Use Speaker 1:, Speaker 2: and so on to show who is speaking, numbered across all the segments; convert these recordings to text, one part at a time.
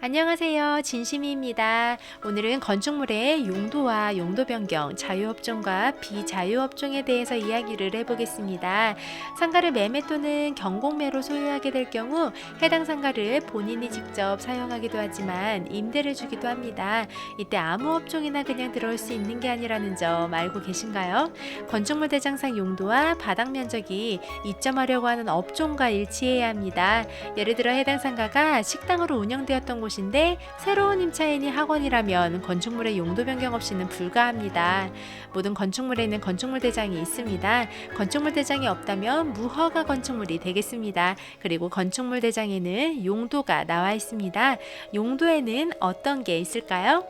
Speaker 1: 안녕하세요. 진심입니다. 오늘은 건축물의 용도와 용도 변경, 자유업종과 비자유업종에 대해서 이야기를 해보겠습니다. 상가를 매매 또는 경공매로 소유하게 될 경우 해당 상가를 본인이 직접 사용하기도 하지만 임대를 주기도 합니다. 이때 아무 업종이나 그냥 들어올 수 있는 게 아니라는 점 알고 계신가요? 건축물 대장상 용도와 바닥 면적이 이점하려고 하는 업종과 일치해야 합니다. 예를 들어 해당 상가가 식당으로 운영되었던 곳 인데 새로운 임차인이 학원이라면 건축물의 용도 변경 없이는 불가합니다. 모든 건축물에는 건축물 대장이 있습니다. 건축물 대장이 없다면 무허가 건축물이 되겠습니다. 그리고 건축물 대장에는 용도가 나와 있습니다. 용도에는 어떤 게 있을까요?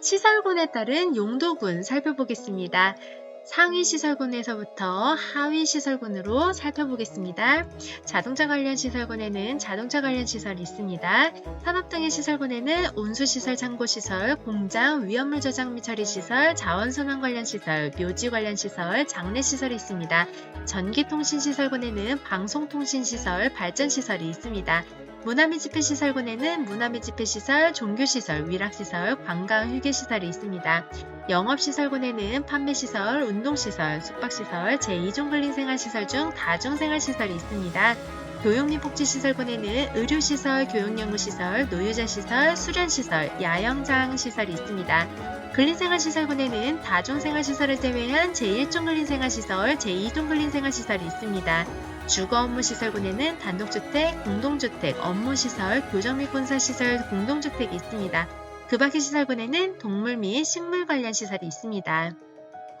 Speaker 1: 시설군에 따른 용도군 살펴보겠습니다. 상위 시설군에서부터 하위 시설군으로 살펴보겠습니다. 자동차 관련 시설군에는 자동차 관련 시설이 있습니다. 산업 등의 시설군에는 운수시설, 창고시설, 공장, 위험물 저장 및 처리 시설, 자원순환 관련 시설, 묘지 관련 시설, 장례시설이 있습니다. 전기통신시설군에는 방송통신시설, 발전시설이 있습니다. 문화및 집회시설군에는 문화및 집회시설, 종교시설, 위락시설, 관광 휴게시설이 있습니다. 영업시설군에는 판매시설, 운동시설, 숙박시설, 제2종 근린생활시설 중 다중생활시설이 있습니다. 교육 및 복지시설군에는 의료시설, 교육연구시설, 노유자시설, 수련시설, 야영장시설이 있습니다. 근린생활시설군에는 다중생활시설을 제외한 제1종 근린생활시설, 제2종 근린생활시설이 있습니다. 주거 업무시설군에는 단독주택, 공동주택, 업무시설, 교정 및 군사시설, 공동주택이 있습니다. 그 밖의 시설군에는 동물 및 식물 관련 시설이 있습니다.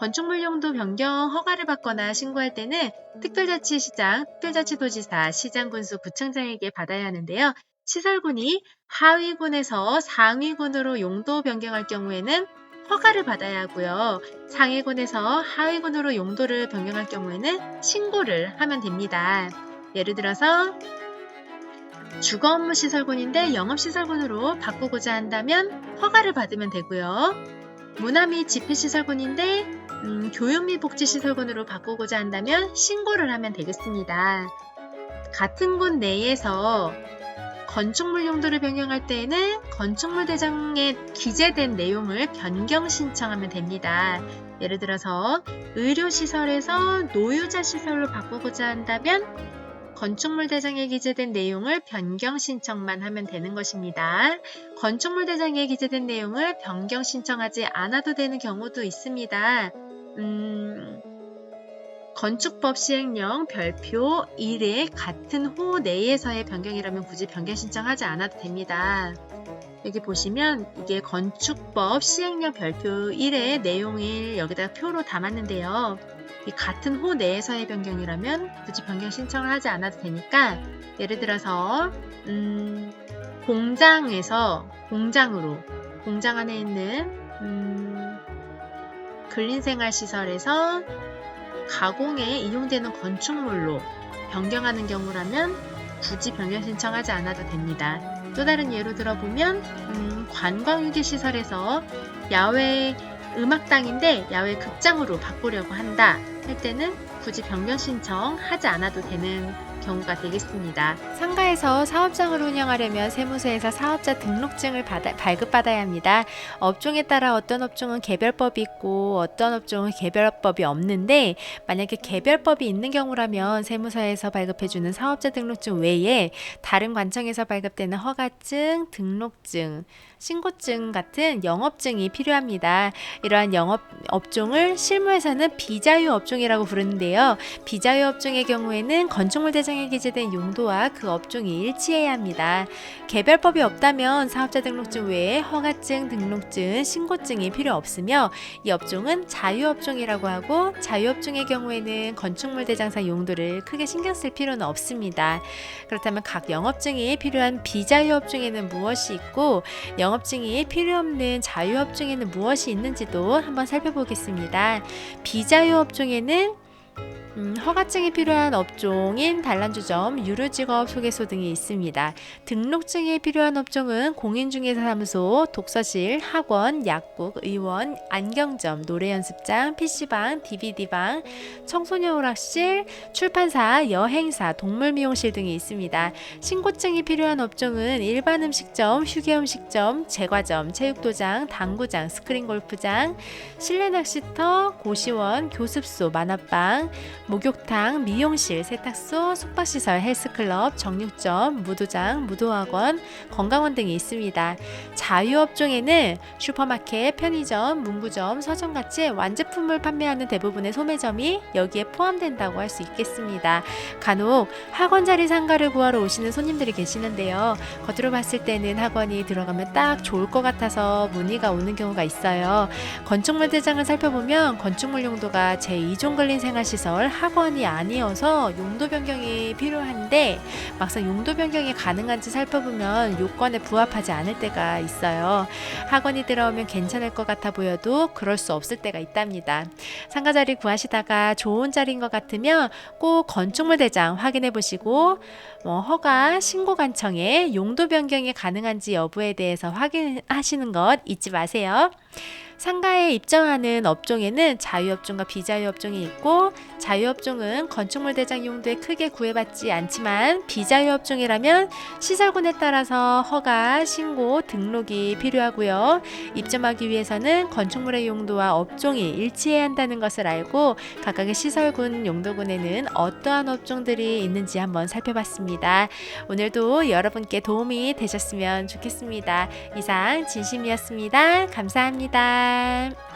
Speaker 1: 건축물 용도 변경 허가를 받거나 신고할 때는 특별자치시장, 특별자치도지사, 시장군수, 구청장에게 받아야 하는데요. 시설군이 하위군에서 상위군으로 용도 변경할 경우에는 허가를 받아야 하고요. 상위군에서 하위군으로 용도를 변경할 경우에는 신고를 하면 됩니다. 예를 들어서 주거 업무 시설군인데 영업 시설군으로 바꾸고자 한다면 허가를 받으면 되고요. 문화 및 집회 시설군인데 음, 교육 및 복지 시설군으로 바꾸고자 한다면 신고를 하면 되겠습니다. 같은 곳 내에서 건축물 용도를 변경할 때에는 건축물 대장에 기재된 내용을 변경 신청하면 됩니다. 예를 들어서 의료시설에서 노유자 시설로 바꾸고자 한다면 건축물 대장에 기재된 내용을 변경 신청만 하면 되는 것입니다. 건축물 대장에 기재된 내용을 변경 신청하지 않아도 되는 경우도 있습니다. 음, 건축법 시행령 별표 1의 같은 호 내에서의 변경이라면 굳이 변경 신청하지 않아도 됩니다. 여기 보시면 이게 건축법 시행령 별표 1의 내용을 여기다가 표로 담았는데요. 이 같은 호 내에서의 변경이라면 굳이 변경 신청을 하지 않아도 되니까 예를 들어서 음, 공장에서 공장으로 공장 안에 있는 음, 근린생활시설에서 가공에 이용되는 건축물로 변경하는 경우라면 굳이 변경 신청하지 않아도 됩니다. 또 다른 예로 들어보면 음, 관광휴게시설에서 야외 음악당인데 야외 극장으로 바꾸려고 한다 할 때는 굳이 변경 신청하지 않아도 되는 경우가 되겠습니다. 상가에서 사업장을 운영하려면 세무서에서 사업자 등록증을 받아, 발급받아야 합니다. 업종에 따라 어떤 업종은 개별법이 있고 어떤 업종은 개별법이 없는데 만약에 개별법이 있는 경우라면 세무서에서 발급해주는 사업자 등록증 외에 다른 관청에서 발급되는 허가증, 등록증, 신고증 같은 영업증이 필요합니다. 이러한 영업 업종을 실무에서는 비자유 업종이라고 부르는데요. 비자유 업종의 경우에는 건축물 대장 에 기재된 용도와 그 업종이 일치해야 합니다. 개별법이 없다면 사업자 등록증 외에 허가증, 등록증, 신고증이 필요 없으며 이 업종은 자유업종이라고 하고 자유업종의 경우에는 건축물 대장사 용도를 크게 신경 쓸 필요는 없습니다. 그렇다면 각 영업증이 필요한 비자유업종에는 무엇이 있고 영업증이 필요 없는 자유업종에는 무엇이 있는지도 한번 살펴보겠습니다. 비자유업종에는 음, 허가증이 필요한 업종인 단란주점, 유료직업 소개소 등이 있습니다. 등록증이 필요한 업종은 공인중개사무소, 독서실, 학원, 약국, 의원, 안경점, 노래연습장, PC방, DVD방, 청소년 오락실, 출판사, 여행사, 동물미용실 등이 있습니다. 신고증이 필요한 업종은 일반 음식점, 휴게 음식점, 제과점, 체육도장, 당구장, 스크린 골프장, 실내 낚시터, 고시원, 교습소, 만화방, 목욕탕, 미용실, 세탁소, 숙박시설, 헬스클럽, 정육점, 무도장, 무도학원, 건강원 등이 있습니다. 자유업 종에는 슈퍼마켓, 편의점, 문구점, 서점 같이 완제품을 판매하는 대부분의 소매점이 여기에 포함된다고 할 수 있겠습니다. 간혹 학원 자리 상가를 구하러 오시는 손님들이 계시는데요. 겉으로 봤을 때는 학원이 들어가면 딱 좋을 것 같아서 문의가 오는 경우가 있어요. 건축물 대장을 살펴보면 건축물 용도가 제2종 근린 생활시설 학원이 아니어서 용도 변경이 필요한데 막상 용도 변경이 가능한지 살펴보면 요건에 부합하지 않을 때가 있어요. 학원이 들어오면 괜찮을 것 같아 보여도 그럴 수 없을 때가 있답니다. 상가 자리 구하시다가 좋은 자리인 것 같으면 꼭 건축물 대장 확인해 보시고 뭐 허가 신고 관청에 용도 변경이 가능한지 여부에 대해서 확인하시는 것 잊지 마세요. 상가에 입점하는 업종에는 자유업종과 비자유업종이 있고 자유업종은 건축물 대장 용도에 크게 구애받지 않지만 비자유업종이라면 시설군에 따라서 허가, 신고, 등록이 필요하고요. 입점하기 위해서는 건축물의 용도와 업종이 일치해야 한다는 것을 알고 각각의 시설군, 용도군에는 어떠한 업종들이 있는지 한번 살펴봤습니다. 오늘도 여러분께 도움이 되셨으면 좋겠습니다. 이상 진심이었습니다. 감사합니다. 拜。